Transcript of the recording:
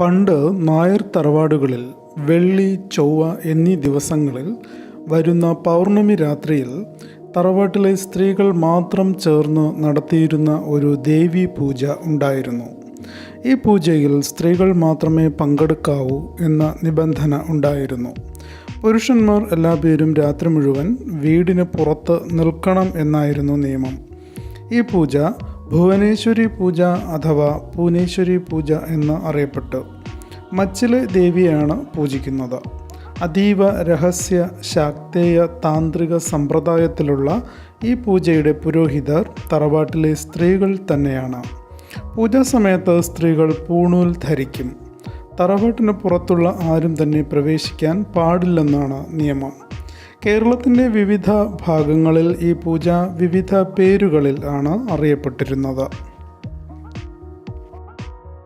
പണ്ട് നായർ തറവാടുകളിൽ വെള്ളി ചൊവ്വ എന്നീ ദിവസങ്ങളിൽ വരുന്ന പൗർണമി രാത്രിയിൽ തറവാട്ടിലെ സ്ത്രീകൾ മാത്രം ചേർന്ന് നടത്തിയിരുന്ന ഒരു ദേവി പൂജ ഉണ്ടായിരുന്നു. ഈ പൂജയിൽ സ്ത്രീകൾ മാത്രമേ പങ്കെടുക്കാവൂ എന്ന നിബന്ധന ഉണ്ടായിരുന്നു. പുരുഷന്മാർ എല്ലാ പേരും രാത്രി മുഴുവൻ വീടിന് പുറത്ത് നിൽക്കണം എന്നായിരുന്നു നിയമം. ഈ പൂജ ഭുവനേശ്വരി പൂജ അഥവാ പൂനേശ്വരി പൂജ എന്ന് അറിയപ്പെട്ടു. മച്ചിലെ ദേവിയാണ് പൂജിക്കുന്നത്. അതീവ രഹസ്യ ശാക്തേയ താന്ത്രിക സമ്പ്രദായത്തിലുള്ള ഈ പൂജയുടെ പുരോഹിതർ തറവാട്ടിലെ സ്ത്രീകൾ തന്നെയാണ്. പൂജാ സമയത്ത് സ്ത്രീകൾ പൂണൂൽ ധരിക്കും. തറവാട്ടിന് പുറത്തുള്ള ആരും തന്നെ പ്രവേശിക്കാൻ പാടില്ലെന്നാണ് നിയമം. കേരളത്തിന്റെ വിവിധ ഭാഗങ്ങളിൽ ഈ പൂജ വിവിധ പേരുകളിൽ ആണ് അറിയപ്പെട്ടിരുന്നത്.